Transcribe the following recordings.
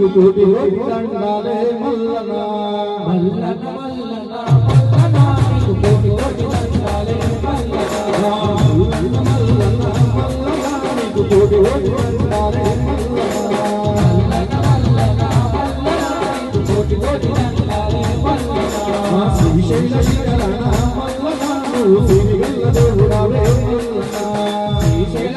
నీకు కోటి కోటి దండాలే మల్లన మల్లన మల్లన కోటి కోటి మల్లన మల్లన మల్లన కోటి కోటి శ్రీశైల శిఖరణ మల్లన దేవుడావే మల్లన శ్రీశైల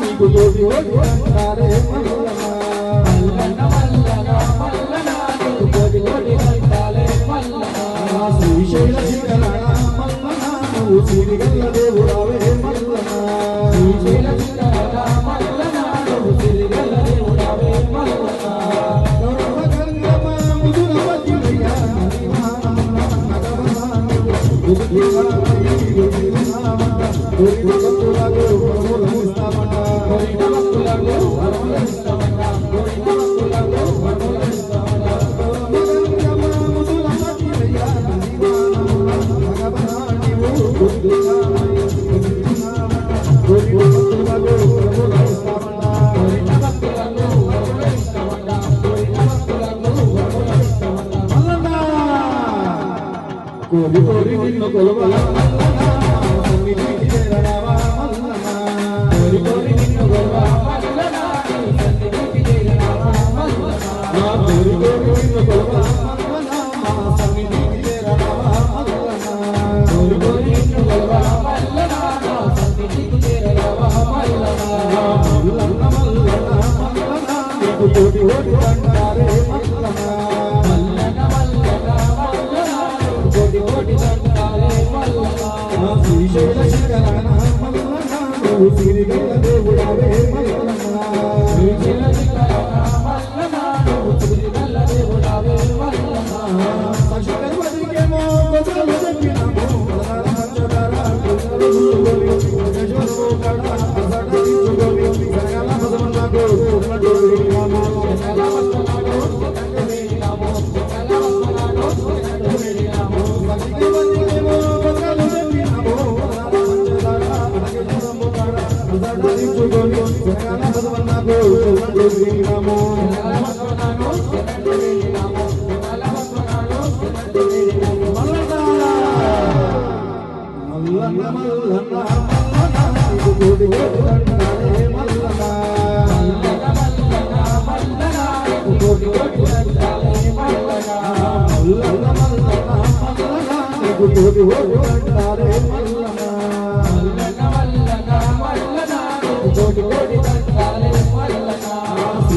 నీకు తోడి ఓడి అంటారే ભક્તો લાગ્યો ભક્તો લાગ્યો కోరి కోరి నిన్ను కొలవల సన్నిధికి చేరరావా మల్లన్న కోరి కోరి నిన్ను కొలవా నా కోరి కోరి నిన్ను కొలవా మా సన్నిధికి కోరి కోరి నిన్ను కొలవా మల్లన్న మల్లన్న నీకు కోటి కోటి ఆ శ్రీశైల శిఖరణ మల్లన్న నువ్వు సిరిగల్ల దేవుడావే మల్లన్న పశుపతికేమో తీర్చుకొని సరగాల పదమన్నకు ఉన్నట్టు విరిగాము మల్లన్న మల్లన్న మల్లన్న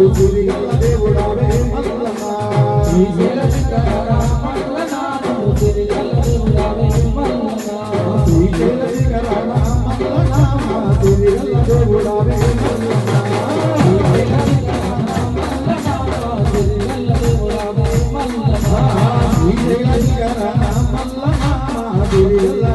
మల్లన్న నువ్వు తిరిగల దేవుడావే మల్లన్న శ్రీశైల శిఖర మల్లన నువ్వు తిరుగల దేవుడావే మల్లన శ్రీశైల శిఖరాన మల్లన్న తిరిగల దేవుడావే మల్లన్న శ్రీశైల శిఖరాన మల్లన్న తిరిగల